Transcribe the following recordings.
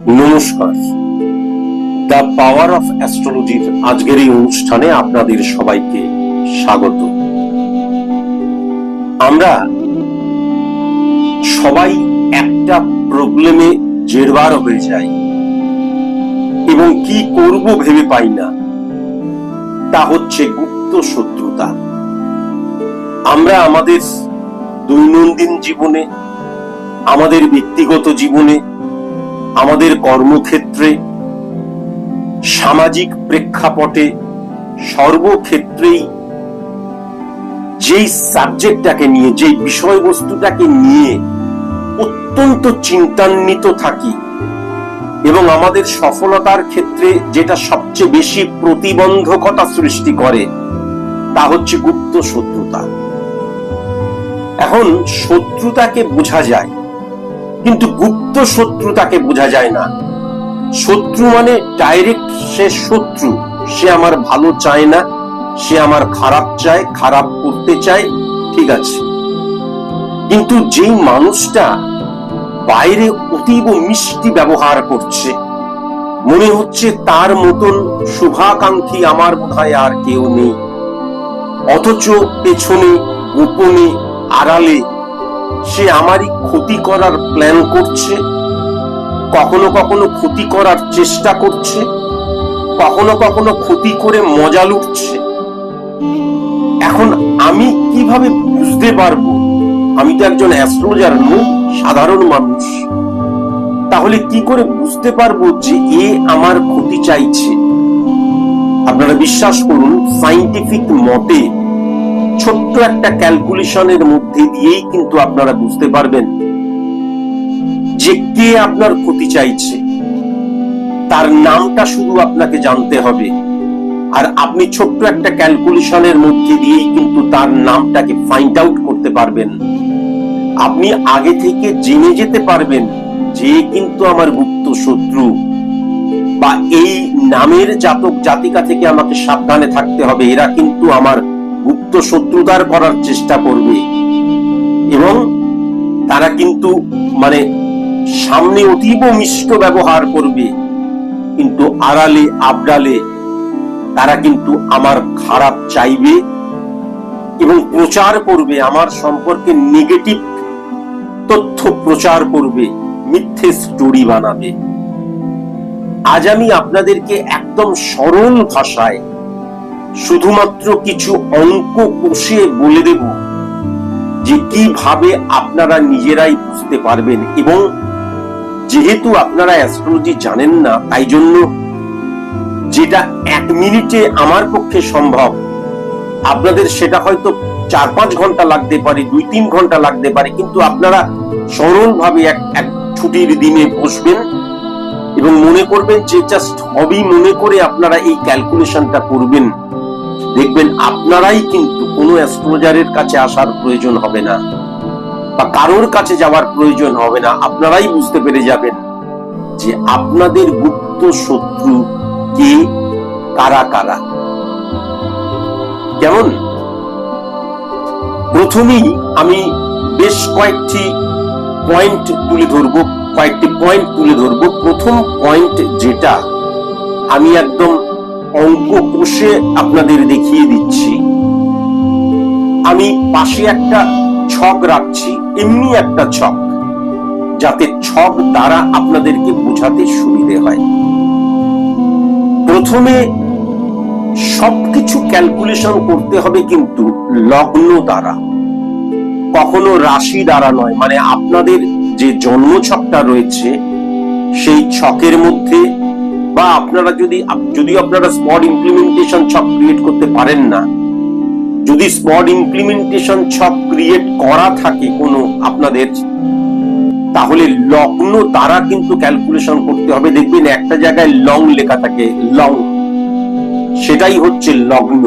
নমস্কার। The power of অ্যাস্ট্রোলজির আজকের এই অনুষ্ঠানে আপনাদের সবাইকে স্বাগত। আমরা সবাই একটা প্রবলেমে জেরবার হয়ে যাই এবং কি করব ভেবে পাই না, তা হচ্ছে গুপ্ত শত্রুতা। আমরা আমাদের দৈনন্দিন জীবনে, আমাদের ব্যক্তিগত জীবনে আমাদের কর্মক্ষেত্রে, সামাজিক প্রেক্ষাপটে, সর্বক্ষেত্রেই যেই সাবজেক্টটাকে নিয়ে, যেই বিষয়বস্তুটাকে নিয়ে অত্যন্ত চিন্তান্বিত থাকি এবং আমাদের সফলতার ক্ষেত্রে যেটা সবচেয়ে বেশি প্রতিবন্ধকতা সৃষ্টি করে, তা হচ্ছে গুপ্ত শত্রুতা। এখন শত্রুতাকে বোঝা যায় কিন্তু গুপ্ত শত্রুতাকে বোঝা যায় না। শত্রু মানে ডাইরেক্ট সে শত্রু। সে আমার ভালো চায় না, সে আমার খারাপ চায়, খারাপ করতে চায়, ঠিক আছে। কিন্তু যেই মানুষটা বাইরে অতীব মিষ্টি ব্যবহার করছে, মনে হচ্ছে তার মতন শুভাকাঙ্ক্ষী আমার বোধহয় আর কেউ নেই। অথচ পেছনে, গোপনে, আড়ালে সে আমারই ক্ষতি করার প্ল্যান করছে, কখনো কখনো ক্ষতি করার চেষ্টা করছে, কখনো কখনো ক্ষতি করে মজা লুটছে। এখন আমি কীভাবে বুঝতে পারব? আমি তো একজন অ্যাস্ট্রোলজার নই সাধারণ মানুষ। তাহলে কি করে বুঝতে পারব যে এ আমার ক্ষতি চাইছে? আপনারা বিশ্বাস করুন সাইন্টিফিক মতে ছোট্ট একটা ক্যালকুলেশনের মধ্যে দিয়েই কিন্তু আপনারা বুঝতে পারবেন যে কে আপনার ক্ষতি চাইছে। তার নামটা শুধু আপনাকে জানতে হবে। আর আপনি ছোট্ট একটা ক্যালকুলেশনের মধ্যে দিয়েই কিন্তু তার নামটাকে ফাইন্ড আউট করতে পারবেন। আপনি আগে থেকে জেনে যেতে পারবেন যে কিন্তু আমার গুপ্ত শত্রু বা এই নামের জাতক জাতিকা থেকে আমাকে সাবধানে থাকতে হবে। এরা কিন্তু আমার গুপ্ত শত্রুতার করার চেষ্টা করবে। এবং তারা কিন্তু মানে সামনে অতীব মিষ্ট ব্যবহার করবে। কিন্তু আড়ালে, আবডালে তারা কিন্তু আমার খারাপ চাইবে এবং প্রচার করবে, আমার সম্পর্কে নেগেটিভ তথ্য প্রচার করবে, মিথ্যে স্টোরি বানাবে। আজ আমি আপনাদেরকে একদম সরল ভাষায় শুধুমাত্র কিছু অঙ্ক কষে বলে দেব যে কীভাবে আপনারা নিজেরাই বুঝতে পারবেন এবং যেহেতু আপনারা অ্যাস্ট্রোলজি জানেন না, তাই জন্য যেটা এক মিনিটে আমার পক্ষে সম্ভব, আপনাদের সেটা হয়তো চার পাঁচ ঘণ্টা লাগতে পারে, দুই তিন ঘণ্টা লাগতে পারে, কিন্তু আপনারা সরল ভাবে এক এক ছুটির দিনে বসবেন এবং মনে করবেন যে জাস্ট হবি মনে করে আপনারা এই ক্যালকুলেশনটা করবেন। দেখবেন আপনারাই কিন্তু কোনো অ্যাস্ট্রোলজারের কাছে আসার প্রয়োজন হবে না। বা কারোর কাছে যাওয়ার প্রয়োজন হবে না। আপনারাই বুঝতে পেরে যাবেন যে আপনাদের গুপ্ত শত্রু কে, কারা কারা। কেমন প্রথমেই আমি বেশ কয়েকটি পয়েন্ট তুলে ধরবো, কয়েকটি পয়েন্ট তুলে ধরবো। প্রথম পয়েন্ট যেটা আমি একদম অঙ্ক কষে আপনাদের দেখিয়ে দিচ্ছি। আমি পাশে একটা ছক রাখছি, এমনি একটা ছক, যাতে ছক দ্বারা আপনাদেরকে বোঝাতে সুবিধে হয়। প্রথমে সবকিছু ক্যালকুলেশন করতে হবে কিন্তু লগ্ন দ্বারা। কখনো রাশি দ্বারা নয় মানে আপনাদের যে জন্ম ছকটা রয়েছে, সেই ছকের মধ্যে বা আপনারা যদি যদি আপনারা স্পট ইমপ্লিমেন্টেশন ছক ক্রিয়েট করতে পারেন না, যদি স্পট ইমপ্লিমেন্টেশন ছক ক্রিয়েট করা থাকে কোনো আপনাদের, তাহলে লগ্ন দ্বারা কিন্তু ক্যালকুলেশন করতে হবে। দেখবেন একটা জায়গায় লং লেখা থাকে লং সেটাই হচ্ছে লগ্ন।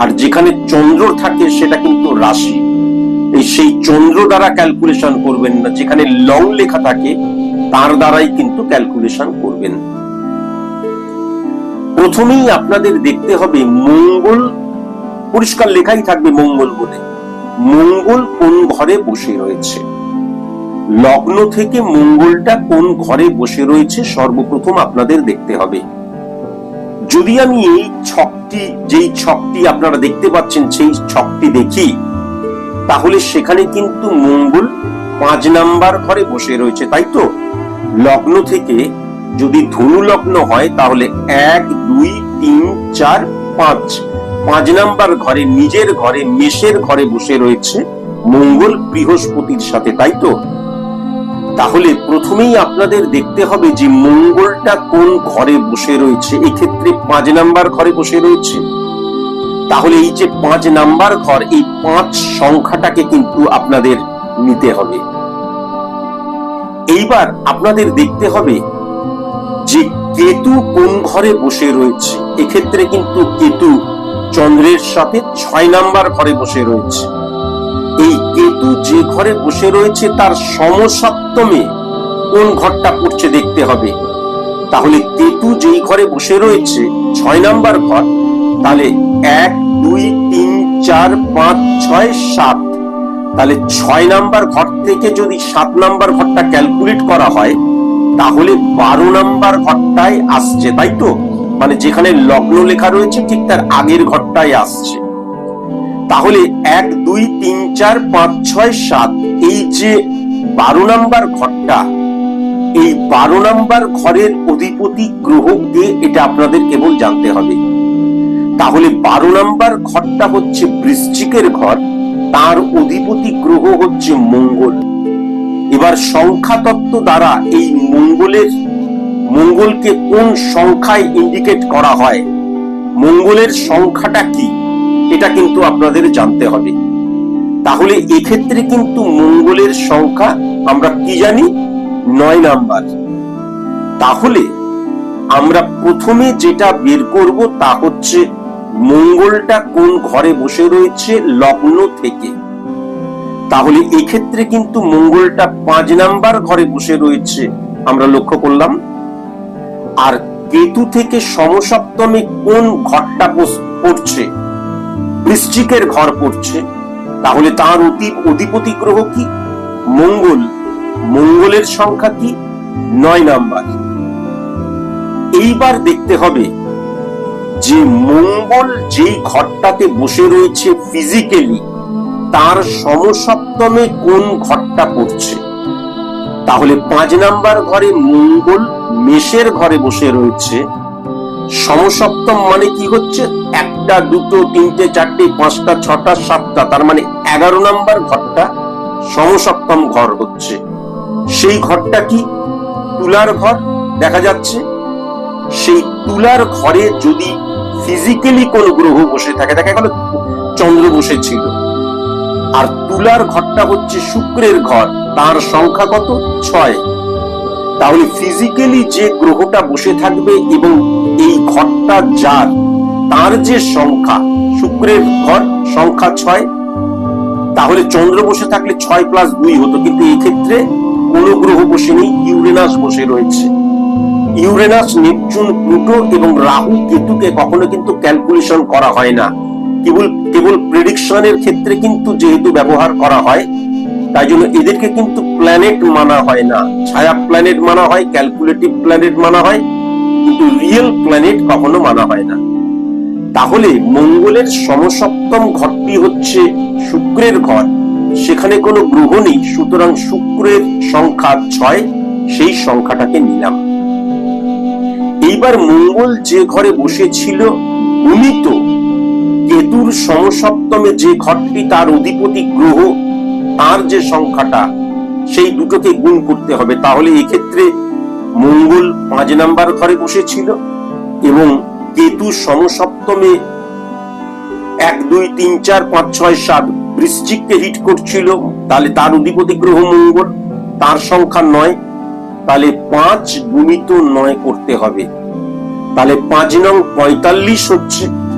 আর যেখানে চন্দ্র থাকে সেটা কিন্তু রাশি। এই সেই চন্দ্র দ্বারা ক্যালকুলেশন করবেন না, যেখানে লং লেখা থাকে, তার দ্বারাই কিন্তু ক্যালকুলেশন করবেন। প্রথমেই আপনাদের দেখতে হবে মঙ্গল, পরিষ্কার লেখাই থাকবে মঙ্গল বলে। মঙ্গল কোন ঘরে বসে রয়েছে? লগ্ন থেকে মঙ্গলটা কোন ঘরে বসে রয়েছে সর্বপ্রথম আপনাদের দেখতে হবে। যদি আমি এই ছকটি, যেই ছকটি আপনারা দেখতে পাচ্ছেন, সেই ছকটি দেখি, তাহলে সেখানে কিন্তু মঙ্গল পাঁচ নাম্বার ঘরে বসে রয়েছে, তাই তো? লগ্ন থেকে যদি ধনু লগ্ন হয়, তাহলে এক, দুই, তিন, চার, পাঁচ। পাঁচ নাম্বার ঘরে নিজের ঘরে মেষের ঘরে বসে রয়েছে মঙ্গল বৃহস্পতির সাথে, তাই তো? তাহলে প্রথমেই আপনাদের দেখতে হবে যে মঙ্গলটা কোন ঘরে বসে রয়েছে। এক্ষেত্রে পাঁচ নাম্বার ঘরে বসে রয়েছে। তাহলে এই যে পাঁচ নাম্বার ঘর, এই পাঁচ সংখ্যাটাকে কিন্তু আপনাদের নিতে হবে। এইবার আপনাদের দেখতে হবে যে কেতু কোন ঘরে বসে রয়েছে? এক্ষেত্রে কিন্তু কেতু চন্দ্রের সাথে ছয় নাম্বার ঘরে বসে রয়েছে। এই কেতু যে ঘরে বসে রয়েছে, তার সমসপ্তমে কোন ঘরটা পড়ছে দেখতে হবে। তাহলে কেতু যেই ঘরে বসে রয়েছে, ছয় নাম্বার ঘর, তাহলে এক, দুই, তিন, চার, পাঁচ, ছয়, সাত। তাহলে ছয় নাম্বার ঘর থেকে যদি সাত নাম্বার ঘরটা ক্যালকুলেট করা হয় তাহলে বারো নাম্বার ঘরটাই আসছে, তাই তো? মানে যেখানে লগ্ন লেখা রয়েছে, ঠিক তার আগের ঘরটাই আসছে। তাহলে এক, দুই, তিন, চার, পাঁচ, ছয়, সাত, এই যে বারো নাম্বার ঘরটা, এই বারো নাম্বার ঘরের অধিপতি গ্রহ কে এটা আপনাদের কেবল জানতে হবে। তাহলে বারো নাম্বার ঘরটা হচ্ছে বৃশ্চিকের ঘর, তার অধিপতি গ্রহ হচ্ছে মঙ্গল। এবার সংখ্যা তত্ত্ব দ্বারা এই মঙ্গলের, মঙ্গলকে কোন সংখ্যায় ইন্ডিকেট করা হয়? মঙ্গলের সংখ্যাটা কি? এটা কিন্তু আপনাদের জানতে হবে। তাহলে এক্ষেত্রে কিন্তু মঙ্গলের সংখ্যা আমরা কি জানি? নয় নাম্বার। তাহলে আমরা প্রথমে যেটা বের করব তা হচ্ছে মঙ্গলটা কোন ঘরে বসে রয়েছে লগ্ন থেকে। তাহলে এক্ষেত্রে কিন্তু মঙ্গলটা পাঁচ নাম্বার ঘরে বসে রয়েছে, আমরা লক্ষ্য করলাম। আর কেতু থেকে সমসপ্তমে কোন ঘরটা পড়ছে? বৃশ্চিকের ঘর পড়ছে। তাহলে তার অতি অধিপতি গ্রহ কি? মঙ্গল। মঙ্গলের সংখ্যা কি? নয় নাম্বার। এইবার দেখতে হবে যে মঙ্গল যেই ঘরটাতে বসে রয়েছে ফিজিক্যালি তার সমসপ্তমে কোন ঘরটা পড়ছে? তাহলে পাঁচ নাম্বার ঘরে মঙ্গল মেষের ঘরে বসে রয়েছে। সমসপ্তম মানে কি হচ্ছে? একটা, দুটো, তিনটে, চারটে, পাঁচটা, ছটা, সাতটা, তার মানে এগারো নাম্বার ঘরটা সমসপ্তম ঘর হচ্ছে। সেই ঘরটা কি? তুলার ঘর, দেখা যাচ্ছে। সেই তুলার ঘরে যদি ফিজিক্যালি কোন গ্রহ বসে থাকে, দেখা গেল চন্দ্র বসে ছিল আর তুলার ঘরটা হচ্ছে শুক্রের ঘর। তার সংখ্যা কত? ছয়। তাহলে ফিজিক্যালি যে গ্রহটা বসে থাকবে এবং এই ঘরটা যার, তার যে সংখ্যা, শুক্রের ঘর সংখ্যা ছয়। তাহলে চন্দ্র বসে থাকলে ছয় প্লাস দুই হতো, কিন্তু এই ক্ষেত্রে কোন গ্রহ বসে নেই, ইউরেনাস বসে রয়েছে। ইউরেনাস, নেপচুন, প্লুটো এবং রাহু কেতুকে কখনো কিন্তু ক্যালকুলেশন করা হয় না। কেবল কেবল প্রেডিকশনের ক্ষেত্রে কিন্তু যেহেতু ব্যবহার করা হয়, তাই জন্য এদেরকে কিন্তু প্ল্যানেট মানা হয় না। ছায়া প্ল্যানেট মানা হয় ক্যালকুলেটিভ প্ল্যানেট মানা হয়, কিন্তু রিয়েল প্ল্যানেট কখনো মানা হয় না। তাহলে মঙ্গলের সমসপ্তম ঘরটি হচ্ছে শুক্রের ঘর। সেখানে কোনো গ্রহ নেই, সুতরাং শুক্রের সংখ্যা ছয়, সেই সংখ্যাটাকে নিলাম। এইবার মঙ্গল যে ঘরে বসেছিল গুণিত কেতুর সমসপ্তমে যে ঘরটি তার অধিপতি গ্রহ, তার যে সংখ্যাটা, সেই দুটোকে গুণ করতে হবে। তাহলে এক্ষেত্রে মঙ্গল পাঁচ নাম্বার ঘরে বসেছিল এবং কেতু সমসপ্তমে এক, দুই, তিন, চার, পাঁচ, ছয়, সাত বৃশ্চিককে হিট করছিল। তাহলে তার অধিপতি গ্রহ মঙ্গল, তার সংখ্যা নয়। তাহলে পাঁচ গুণিত নয় করতে হবে। তাহলে পাঁচ নং পঁয়তাল্লিশ হচ্ছে।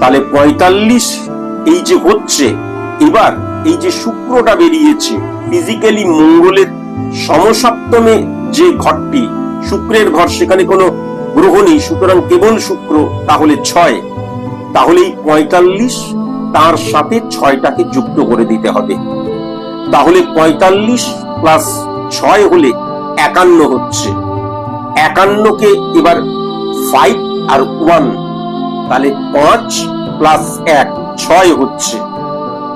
তাহলে পঁয়তাল্লিশ এই যে হচ্ছে, এবার এই যে শুক্রটা বেরিয়েছে ফিজিক্যালি মঙ্গলের সমসপ্তমে যে ঘরটি, শুক্রের ঘর, সেখানে কোনো গ্রহ নেই, সুতরাং কেবল শুক্র, তাহলে ছয়। তাহলে এই পঁয়তাল্লিশ তার সাথে ছয়টাকে যুক্ত করে দিতে হবে। তাহলে পঁয়তাল্লিশ প্লাস ছয় হলে একান্ন হচ্ছে। একান্নকে এবার ফাইভ আর ওয়ান তাহলে পাঁচ প্লাস এক ছয় হচ্ছে।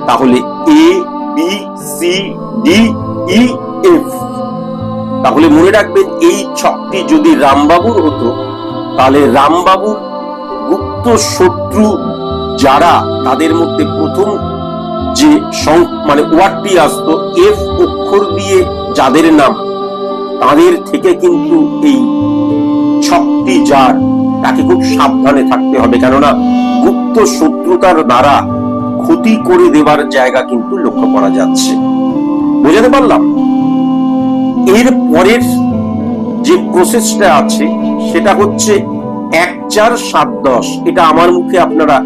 তাহলে A B C D E F তাহলে মনে রাখবেন এই ছকটি যদি রামবাবুর হতো, তাহলে রামবাবুর গুপ্ত শত্রু যারা তাদের মধ্যে প্রথম যে মানে ওয়ার্ডটি আসতো এফ অক্ষর দিয়ে যাদের নাম, তাদের থেকে কিন্তু এই ছকটি যার তাকে খুব সাবধানে থাকতে হবে। কেননা গুপ্ত শত্রুতার দ্বারা ক্ষতি করে দেবার জায়গা কিন্তু লক্ষ্য করা যাচ্ছে। বুঝাতে পারলাম? এর পরের যে প্রসেসটা আছে, সেটা হচ্ছে এক চার সাত দশ। এটা আমার মুখে আপনারা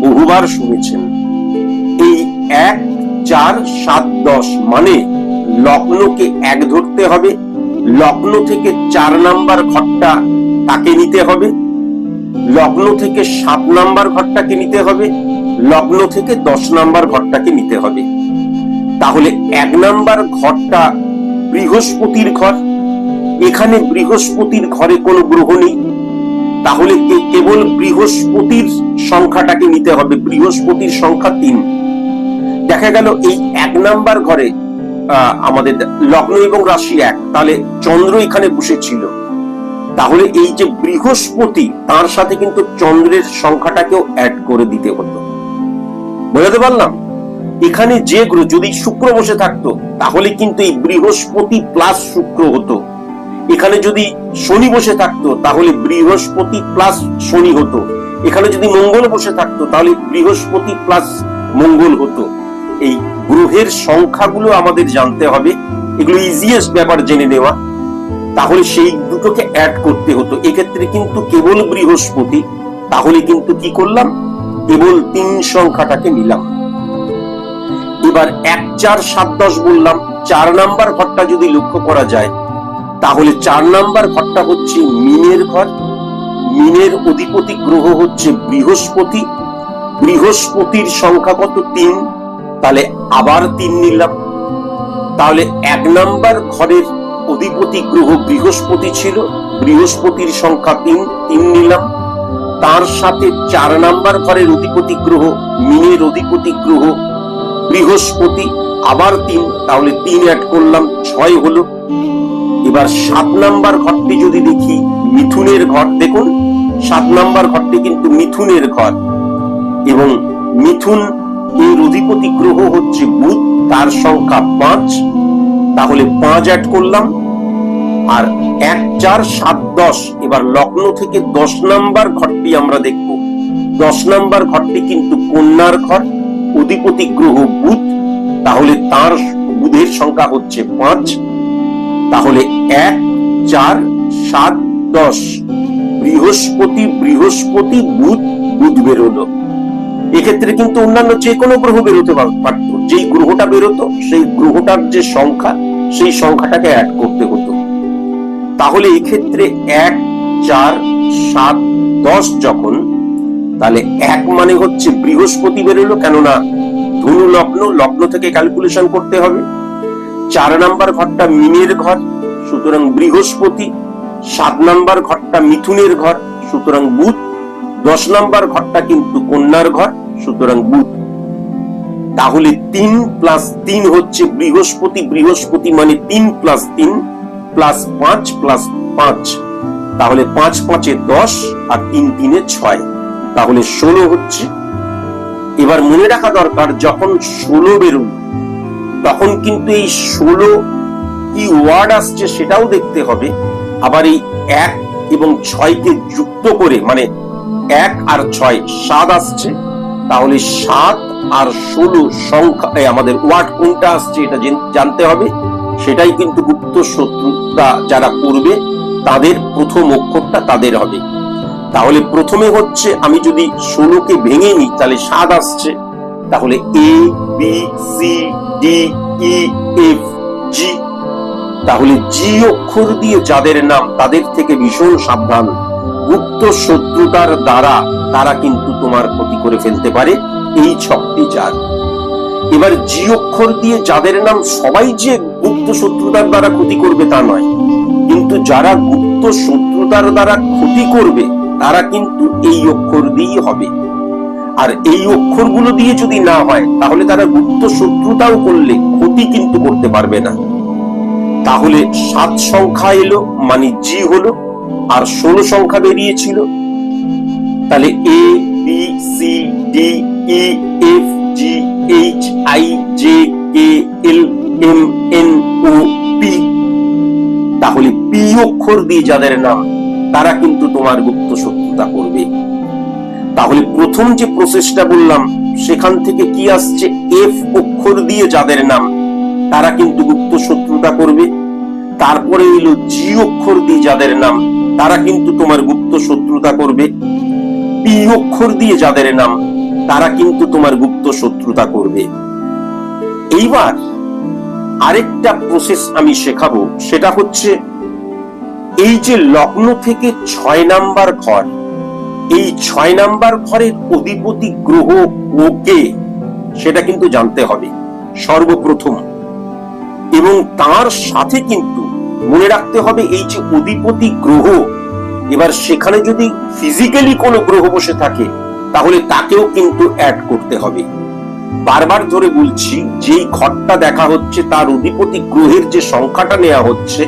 বহুবার শুনেছেন। এই এক চার সাত দশ মানে লগ্নকে এক ধরতে হবে, লগ্ন থেকে চার নাম্বার ঘরটা তাকে নিতে হবে। লগ্ন থেকে সাত নাম্বার ঘরটাকে নিতে হবে, লগ্ন থেকে দশ নাম্বার ঘরটাকে নিতে হবে। তাহলে এক নাম্বার ঘরটা বৃহস্পতির ঘর, এখানে বৃহস্পতির ঘরে কোনো গ্রহ নেই। তাহলে কেবল বৃহস্পতির সংখ্যাটাকে নিতে হবে, বৃহস্পতির সংখ্যা তিন। দেখা গেল এই এক নাম্বার ঘরে আমাদের লগ্ন এবং রাশি এক, তাহলে চন্দ্র এখানে বসেছিল। তাহলে এই যে বৃহস্পতি, তার সাথে কিন্তু চন্দ্রের সংখ্যাটাকেও অ্যাড করে দিতে হতো। বোঝাতে পারলাম? এখানে যে গ্রহ যদি শুক্র বসে থাকতো, তাহলে কিন্তু এই বৃহস্পতি প্লাস শুক্র হতো। এখানে যদি শনি বসে থাকতো, তাহলে বৃহস্পতি প্লাস শনি হতো। এখানে যদি মঙ্গল বসে থাকতো, তাহলে বৃহস্পতি প্লাস মঙ্গল হতো। এই গ্রহের সংখ্যাগুলো আমাদের জানতে হবে। এগুলো ইজিয়েস্ট ব্যাপার জেনে নেওয়া। তাহলে সেই অ্যাড করতে হতো। এক্ষেত্রে কিন্তু কেবল বৃহস্পতি, তাহলে কিন্তু কি করলাম? কেবল তিন সংখ্যাটাকে নিলাম। এবার এক, চার, সাত, দশ বললাম, চার নাম্বার ঘরটা যদি লক্ষ্য করা যায়, তাহলে চার নাম্বার ঘরটা হচ্ছে মিনের ঘর। মিনের অধিপতি গ্রহ হচ্ছে বৃহস্পতি। বৃহস্পতির সংখ্যা কত? তিন। তাহলে আবার তিন নিলাম। তাহলে এক নাম্বার ঘরের অধিপতি গ্রহ বৃহস্পতি ছিল, বৃহস্পতির সংখ্যা তিন তিন নিলাম। তার সাথে চার নাম্বার ঘরের অধিপতি গ্রহ, মিনের অধিপতি গ্রহ। বৃহস্পতি আবার তিন, তাহলে তিন অ্যাড করলাম, ছয় হলো। এবার সাত নাম্বার ঘরটি যদি দেখি, মিথুনের ঘর, দেখুন, সাত নাম্বার ঘরটি কিন্তু মিথুনের ঘর। এবং মিথুন এর অধিপতি গ্রহ হচ্ছে বুধ, তার সংখ্যা পাঁচ। তাহলে পাঁচ অ্যাড করলাম। আর এক, চার, সাত, দশ, এবার লগ্ন থেকে দশ নাম্বার ঘরটি আমরা দেখব। দশ নাম্বার ঘরটি কিন্তু কন্যার ঘর, অধিপতি গ্রহ বুধ, তাহলে তার বুধের সংখ্যা হচ্ছে পাঁচ। তাহলে এক, চার, সাত, দশ, বৃহস্পতি বৃহস্পতি, বুধ বুধ বেরোলো। এক্ষেত্রে কিন্তু অন্যান্য যে কোনো গ্রহ বেরোতে পার- পারত। যেই গ্রহটা বেরোতো, সেই গ্রহটার যে সংখ্যা, সেই সংখ্যাটাকে অ্যাড করতে হতো। তাহলে এক্ষেত্রে এক, চার, সাত, দশ যখন, তাহলে এক মানে হচ্ছে বৃহস্পতি বেরোলো, কেননা ধনু লগ্ন লগ্ন থেকে ক্যালকুলেশন করতে হবে। চার নাম্বার ঘরটা মিনের ঘর, সুতরাং বৃহস্পতি। সাত নাম্বার ঘরটা মিথুনের ঘর, সুতরাং বুধ। দশ নাম্বার ঘরটা কিন্তু কন্যার ঘর, সুতরাং বুধ। তাহলে তিন প্লাস তিন হচ্ছে বৃহস্পতি বৃহস্পতি মানে তিন প্লাস তিন প্লাস পাঁচ প্লাস পাঁচ। তাহলে পাঁচ পাঁচে দশ আর তিন তিনে ছয়। তাহলে ষোলো হচ্ছে। এবার মনে রাখা দরকার, যখন ষোলো বেরোল, তখন কিন্তু এই ষোলো কি ওয়ার্ড আসছে সেটাও দেখতে হবে। আবার এই এক এবং ছয়কে যুক্ত করে মানে এক আর ছয়, সাত আসছে। তাহলে সাত আর ষোলো সংখ্যা আমাদের ওয়ার্ড কোনটা আসছে এটা জানতে হবে। সেটাই কিন্তু গুপ্ত শত্রুতা যারা করবে, তাদের প্রথম অক্ষরটা তাদের হবে। তাহলে প্রথমে হচ্ছে আমি যদি ষোলোকে ভেঙে নিই, তাহলে সাত আসছে। তাহলে A B C D E F G তাহলে জি অক্ষর দিয়ে যাদের নাম, তাদের থেকে ভীষণ সাবধান। গুপ্ত শত্রুতার দ্বারা তারা কিন্তু তোমার ক্ষতি করে ফেলতে পারে। এই ছকটি যার এবার জি অক্ষর দিয়ে যাদের নাম সবাই যে গুপ্ত শত্রুতার দ্বারা ক্ষতি করবে তা নয়, কিন্তু যারা গুপ্ত শত্রুতার দ্বারা ক্ষতি করবে, তারা কিন্তু এই অক্ষর দিয়েই হবে। আর এই অক্ষরগুলো দিয়ে যদি না হয়, তাহলে তারা গুপ্ত শত্রুতাও করলে ক্ষতি কিন্তু করতে পারবে না। তাহলে সাত সংখ্যা এলো মানে জি হলো, আর ষোলো সংখ্যা বেরিয়েছিল। তাহলে A, B, C, D E F G H I J K L M N O P তাহলে পি অক্ষর দিয়ে যাদের নাম তারা কিন্তু তোমার গুপ্ত শত্রুতা করবে। তাহলে প্রথম যে প্রসেসটা বললাম, সেখান থেকে কি আসছে? এফ অক্ষর দিয়ে যাদের নাম, তারা কিন্তু গুপ্ত শত্রুতা করবে। তারপরে এলো জি অক্ষর দিয়ে যাদের নাম, তারা কিন্তু তোমার গুপ্ত শত্রুতা করবে। পি অক্ষর দিয়ে যাদের নাম তারা কিন্তু তোমার গুপ্ত শত্রুতা করবে। এইবার আরেকটা প্রসেস আমি শেখাবো, সেটা হচ্ছে এই যে লগ্ন থেকে ছয় নাম্বার ঘর, এই ছয় নাম্বার ঘরের অধিপতি গ্রহ ও কে, সেটা কিন্তু জানতে হবে সর্বপ্রথম। এবং তার সাথে কিন্তু মনে রাখতে হবে এই যে অধিপতি গ্রহ, এবার সেখানে যদি ফিজিক্যালি কোনো গ্রহ বসে থাকে তাহলে তাকেও কিন্তু অ্যাড করতে হবে। বারবার ধরে বলছি, যেই ঘরটা দেখা হচ্ছে তার অধিপতি গ্রহের যে সংখ্যাটা নেওয়া হচ্ছে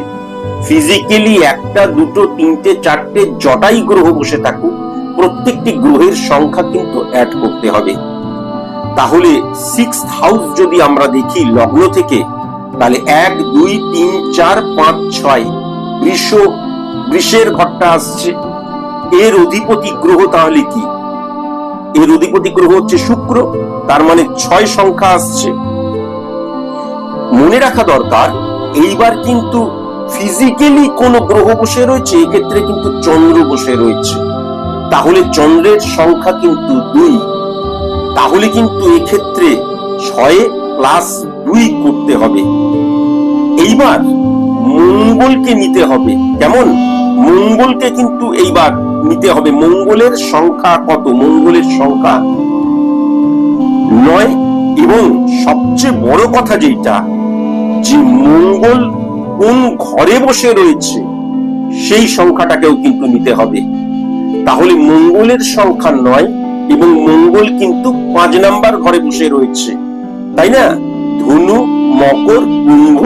ফিজিক্যালি একটা, দুটো, তিনটে, চারটে জটাই গ্রহ বসে থাকুক, প্রত্যেকটি গ্রহের সংখ্যা কিন্তু অ্যাড করতে হবে। তাহলে সিক্স হাউস যদি আমরা দেখি লগ্ন থেকে, তাহলে এক, দুই, তিন, চার, পাঁচ, ছয়, বৃষ, বৃষের ঘরটা আসছে। এর অধিপতি গ্রহ তাহলে কি? এর অধিপতি গ্রহ হচ্ছে শুক্র, তার মানে ছয় সংখ্যা আসছে। মনে রাখা দরকার, এইবার কিন্তু ফিজিক্যালি কোন গ্রহ বসে রয়েছে, এক্ষেত্রে কিন্তু চন্দ্র বসে রয়েছে। তাহলে চন্দ্রের সংখ্যা কিন্তু দুই। তাহলে কিন্তু এক্ষেত্রে ছয়ে প্লাস দুই করতে হবে। এইবার মঙ্গলকে নিতে হবে। কেমন? মঙ্গলকে কিন্তু এইবার নিতে হবে। মঙ্গলের সংখ্যা কত? মঙ্গলের সংখ্যা নয়। এবং সবচেয়ে বড় কথা যেটা, যে মঙ্গল কোন ঘরে বসে রয়েছে, সেই সংখ্যাটাকেও কিন্তু নিতে হবে। তাহলে মঙ্গলের সংখ্যা নয় এবং মঙ্গল কিন্তু পাঁচ নাম্বার ঘরে বসে রয়েছে। তাই না? ধনু, মকর, কুম্ভ,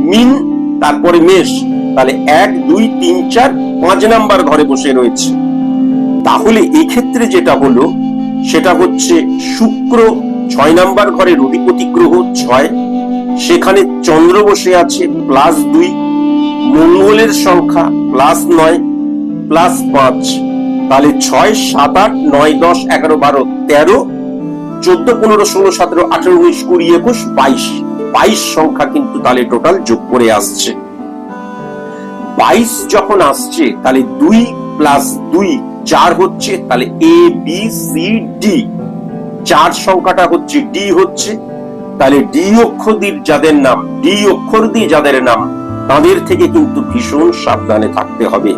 মিন, তারপরে মেষ। তাহলে এক, দুই, তিন, চার পাঁচ নাম্বার ঘরে বসে রয়েছে। তাহলে এক্ষেত্রে যেটা হলো, সেটা হচ্ছে শুক্র ছয় নাম্বার ঘরের অধিপতি গ্রহ ছয়, সেখানে চন্দ্র বসে আছে প্লাস দুই, মঙ্গলের সংখ্যা প্লাস নয় প্লাস পাঁচ। তাহলে ছয়, সাত, আট, নয়, দশ, এগারো, বারো, তেরো, চোদ্দ, পনেরো, ষোলো, সতেরো, আঠারো, উনিশ, কুড়ি, একুশ, বাইশ। বাইশ সংখ্যা কিন্তু তাহলে টোটাল যোগ করে আসছে। বাইশ যখন আসছে, তাহলে দুই প্লাস দুই, চার হচ্ছে, তাহলে এ বি সি ডি চার সংখ্যাটা হচ্ছে ডি হচ্ছে, তাহলে ডি অক্ষর দিয়ে যাদের নাম ডি অক্ষর দিয়ে যাদের নাম, তাদের থেকে কিন্তু ভীষণ সাবধানে থাকতে হবে।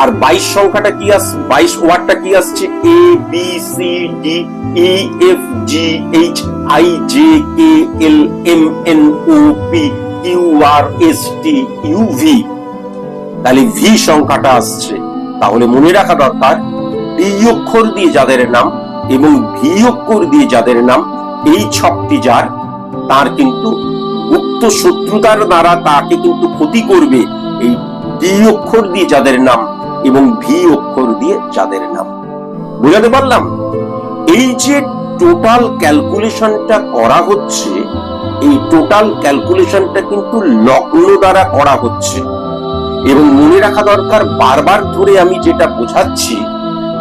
আর বাইশ সংখ্যাটা কি আসছে বাইশ ওয়ার্ডটা কি আসছে? A B C D E F G H I J K L M N O P Q R S T U V তাহলে ভি সংখ্যাটা আসছে। তাহলে মনে রাখা দরকার ডি অক্ষর দিয়ে যাদের নাম এবং ভি অক্ষর দিয়ে যাদের নাম, এই ছকটি যার, তার কিন্তু গুপ্ত শত্রুতার দ্বারা তাকে কিন্তু ক্ষতি করবে এই ডি অক্ষর দিয়ে যাদের নাম এবং ভি অক্ষর দিয়ে যাদের নাম। বুঝাতে পারলাম? এই যে টোটাল ক্যালকুলেশনটা করা হচ্ছে, এই টোটাল ক্যালকুলেশনটা কিন্তু লগ্ন দ্বারা করা হচ্ছে। এবং মনে রাখা দরকার, বারবার ধরে আমি যেটা বোঝাচ্ছি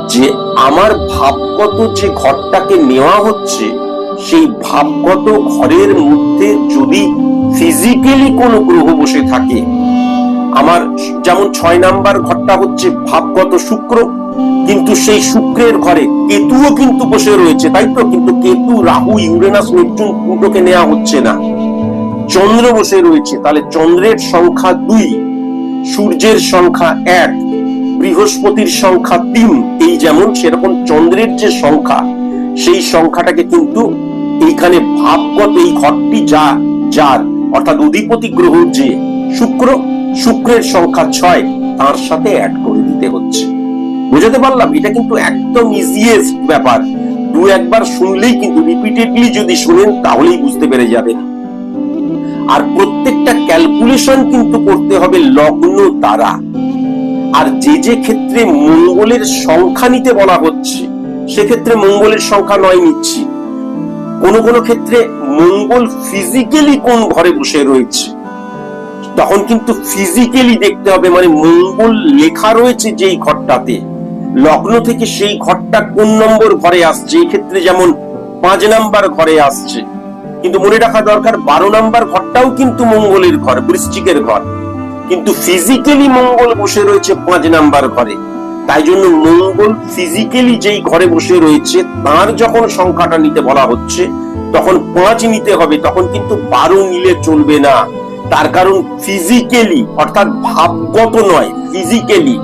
যে আমার ভাবগত যে ঘরটাকে নেওয়া হচ্ছে, সেই ভাবগত ঘরের মধ্যে যদি ফিজিক্যালি কোনো গ্রহ বসে থাকে, আমার যেমন ছয় নাম্বার ঘরটা হচ্ছে ভাবগত শুক্র, কিন্তু সেই শুক্রের ঘরে কেতুও কিন্তু বসে রয়েছে, তাই তো? কিন্তু কেতু, রাহু, ইউরেনাস, নেপচুন প্লুটোকে নেওয়া হচ্ছে না। চন্দ্র বসে রয়েছে, তাহলে চন্দ্রের সংখ্যা দুই। সূর্যের সংখ্যা এক, বৃহস্পতির সংখ্যা তিন, এই যেমন সেরকম চন্দ্রের যে সংখ্যা, সেই সংখ্যাটাকে কিন্তু এইখানে ভাবগত এই ঘরটি যা, যার, অর্থাৎ অধিপতি গ্রহ যে শুক্র, শুক্রের সংখ্যা ছয়, তার সাথে অ্যাড করে দিতে হচ্ছে। বুঝাতে পারলাম? এটা কিন্তু একদম ইজিয়েস্ট ব্যাপার। দু একবার শুনলেই কিন্তু রিপিটেডলি যদি শুনেন, তাহলেই বুঝতে পেরে যাবেন। আর প্রত্যেকটা ক্যালকুলেশন কিন্তু করতে হবে লগ্ন দ্বারা। আর যে যে ক্ষেত্রে মঙ্গলের সংখ্যা নিতে বলা হচ্ছে, সেক্ষেত্রে মঙ্গলের সংখ্যা নয় নিচ্ছি। কোন কোন ক্ষেত্রে মঙ্গল ফিজিক্যালি কোন ঘরে বসে রয়েছে, তখন কিন্তু ফিজিক্যালি দেখতে হবে মানে মঙ্গল লেখা রয়েছে যেই ঘরটাতে। লগ্ন থেকে সেই ঘরটা কোন নম্বর ঘরে আসছে, এই ক্ষেত্রে যেমন পাঁচ নাম্বার ঘরে আসছে। কিন্তু মনে রাখা দরকার, বারো নাম্বার ঘরটাও কিন্তু মঙ্গলের ঘর, বৃশ্চিকের ঘর। কিন্তু ফিজিক্যালি মঙ্গল বসে রয়েছে পাঁচ নাম্বার ঘরে। তাই জন্য মঙ্গল ফিজিক্যালি যেই ঘরে বসে রয়েছে, তার যখন সংখ্যাটা নিতে বলা হচ্ছে, তখন পাঁচ নিতে হবে, তখন কিন্তু বারো নিলে চলবে না। তার কারণ ফিজিক্যালি অর্থাৎ ভাবগত নয় ফিজিক্যালি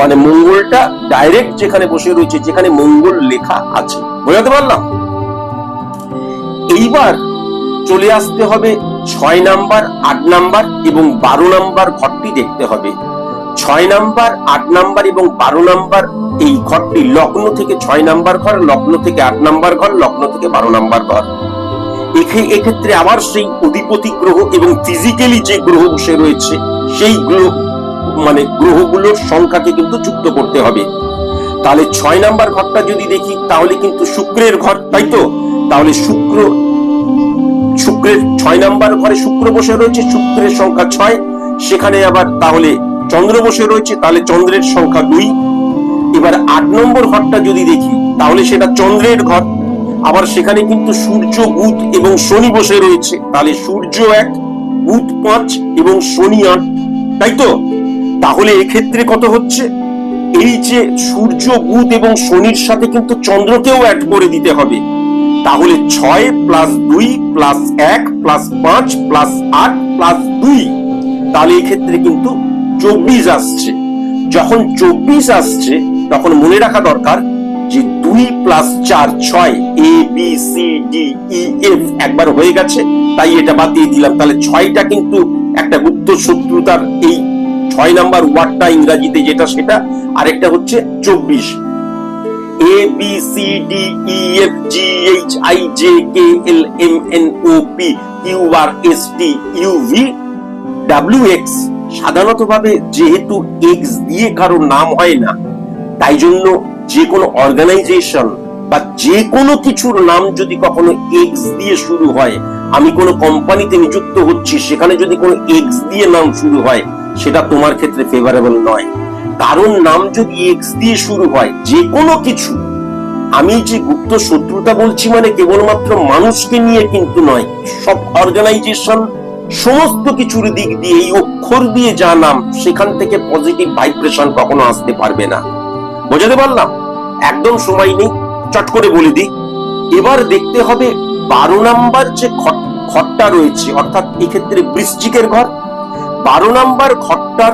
মানে মঙ্গলটা ডাইরেক্ট যেখানে বসে রয়েছে, যেখানে মঙ্গল লেখা আছে। বোঝাতে পারলাম? এইবার চলে আসতে হবে ছয় নাম্বার, আট নাম্বার এবং বারো নাম্বার ঘরটি দেখতে হবে। ছয় নাম্বার, আট নাম্বার এবং বারো নাম্বার এই ঘরটি লগ্ন থেকে ছয় নাম্বার ঘর, লগ্ন থেকে আট নাম্বার ঘর, লগ্ন থেকে বারো নাম্বার ঘর। এক্ষেত্রে আবার সেই অধিপতি গ্রহ এবং ফিজিক্যালি যে গ্রহ বসে রয়েছে, সেই গ্রহ মানে গ্রহগুলোর সংখ্যাকে কিন্তু যুক্ত করতে হবে। তাহলে ছয় নাম্বার ঘরটা যদি দেখি, তাহলে কিন্তু শুক্রের ঘর, তাই তো? তাহলে শুক্র, শুক্রের ছয় নাম্বার ঘরে শুক্র বসে রয়েছে, শুক্রের সংখ্যা ছয়। সেখানে আবার তাহলে চন্দ্র বসে রয়েছে, তাহলে চন্দ্রের সংখ্যা দুই। এবার আট নম্বর ঘরটা যদি দেখি, তাহলে সেটা চন্দ্রের ঘর। আবার সেখানে কিন্তু সূর্য, বুধ এবং শনি বসে রয়েছে, তাহলে সূর্য এক, বুধ পাঁচ এবং শনি আট। তাই তো? তাহলে এক্ষেত্রে কত হচ্ছে? এই যে সূর্য, বুধ এবং শনির সাথে কিন্তু চন্দ্রকেও অ্যাড করে দিতে হবে। তাহলে ছয় প্লাস দুই প্লাস এক প্লাস পাঁচ প্লাস আট প্লাস দুই। তাহলে এই ক্ষেত্রে কিন্তু চব্বিশ আসছে। যখন চব্বিশ আসছে, তখন মনে রাখা দরকার যে দুই প্লাস চার ছয় A B C D E F একবার হয়ে গেছে, তাই এটা বাদ দিয়ে দিলাম। তাহলে ছয়টা কিন্তু একটা গুপ্ত শত্রুতার এই ছয় নাম্বার ওয়ার্ডটা ইংরাজিতে যেটা সেটা, আরেকটা হচ্ছে চব্বিশ। A B C D E F G H I J K L M N O P Q R S T U V W X সাধারণতভাবে যেহেতু এক্স দিয়ে কারও নাম হয় না, তাই জন্য যে কোনো অর্গানাইজেশন বা যে কোনো কিছুর নাম যদি কখনো এক্স দিয়ে শুরু হয়, আমি কোনো কোম্পানিতে নিযুক্ত হচ্ছি, সেখানে যদি কোনো এক্স দিয়ে নাম শুরু হয়, সেটা তোমার ক্ষেত্রে ফেভারেবল নয়। কারণ নাম যদি এক্স দিয়ে শুরু হয়, যে কোনো কিছু, আমি যে গুপ্ত শত্রুতা বলছি মানে কেবলমাত্র মানুষকে নিয়ে কিন্তু নয়, সব অর্গানাইজেশন সমস্ত কিছুর দিক দিয়ে এই অক্ষর দিয়ে যা নাম, সেখান থেকে পজিটিভ ভাইব্রেশন কখনো আসতে পারবে না। বোঝাতে পারলাম? একদম সময় নেই, চট করে বলে দিই। এবার দেখতে হবে বারো নাম্বার যে ঘর- ঘরটা রয়েছে, অর্থাৎ এক্ষেত্রে বৃশ্চিকের ঘর, বারো নাম্বার ঘরটার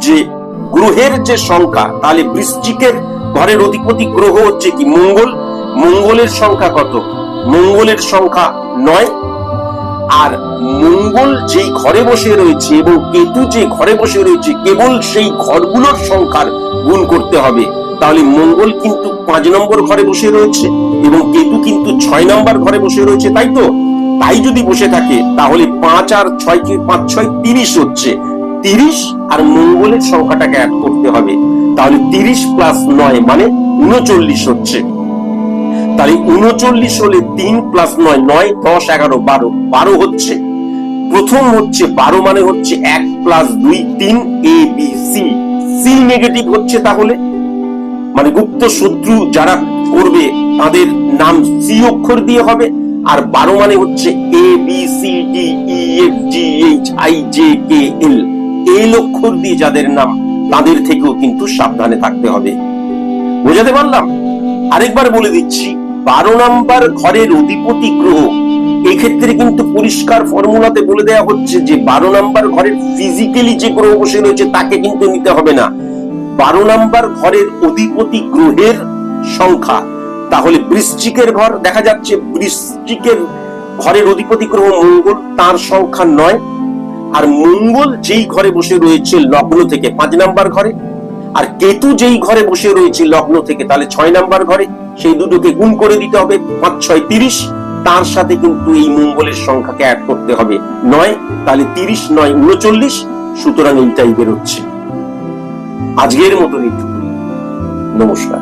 যে গ্রহের যে সংখ্যা, তাহলে বৃশ্চিকের ঘরের অধিপতি গ্রহ হচ্ছে কি? মঙ্গল। মঙ্গলের সংখ্যা কত? মঙ্গলের সংখ্যা নয়। আর মঙ্গল যেই ঘরে বসে রয়েছে এবং কেতু যে ঘরে বসে রয়েছে, কেবল সেই ঘরগুলোর সংখ্যার গুণ করতে হবে। তাহলে মঙ্গল কিন্তু পাঁচ নম্বর ঘরে বসে রয়েছে এবং কেতু কিন্তু ছয় নম্বর ঘরে বসে রয়েছে, তাই তো? তাই যদি বসে থাকে, তাহলে পাঁচ আর ছয় পাঁচ ছয় তিরিশ হচ্ছে। তিরিশ আর মঙ্গলের সংখ্যাটাকে অ্যাড করতে হবে। তাহলে তিরিশ প্লাস নয় মানে উনচল্লিশ হচ্ছে। তাহলে উনচল্লিশ হলে তিন প্লাস নয় নয়, দশ, এগারো, বারো বারো হচ্ছে। প্রথম হচ্ছে বারো মানে হচ্ছে এক প্লাস দুই, তিন A B C C negative হচ্ছে তাহলে। মানে গুপ্ত শত্রু যারা করবে, তাদের নাম সি অক্ষর দিয়ে হবে। আর বারো মানে হচ্ছে A B C D E F G H I J K L L অক্ষর দিয়ে যাদের নাম, তাদের থেকেও কিন্তু সাবধানে থাকতে হবে। বোঝাতে পারলাম? আরেকবার বলে দিচ্ছি, বারো নাম্বার ঘরের অধিপতি গ্রহ, এক্ষেত্রে কিন্তু পরিষ্কার ফর্মুলাতে বলে দেওয়া হচ্ছে যে, বারো নাম্বার ঘরের ফিজিক্যালি যে গ্রহ বসে রয়েছে, তাকে কিন্তু নিতে হবে না। বারো নাম্বার ঘরের অধিপতি গ্রহের সংখ্যা, তাহলে বৃশ্চিকের ঘর দেখা যাচ্ছে, বৃশ্চিকের ঘরের অধিপতি গ্রহ মঙ্গল, তার সংখ্যা নয় আর মঙ্গল যেই ঘরে বসে রয়েছে লগ্ন থেকে পাঁচ নাম্বার ঘরে, আর কেতু যেই ঘরে বসে রয়েছে লগ্ন থেকে তাহলে ছয় নাম্বার ঘরে, সেই দুটোকে গুণ করে দিতে হবে, পাঁচ, ছয়, তিরিশ। তার সাথে কিন্তু এই মঙ্গলের সংখ্যাকে অ্যাড করতে হবে নয়, তাহলে তিরিশ, নয়, উনচল্লিশ। সুতরাং এইটাই বেরোচ্ছে। আজকের মতন এইটুকু নমস্কার।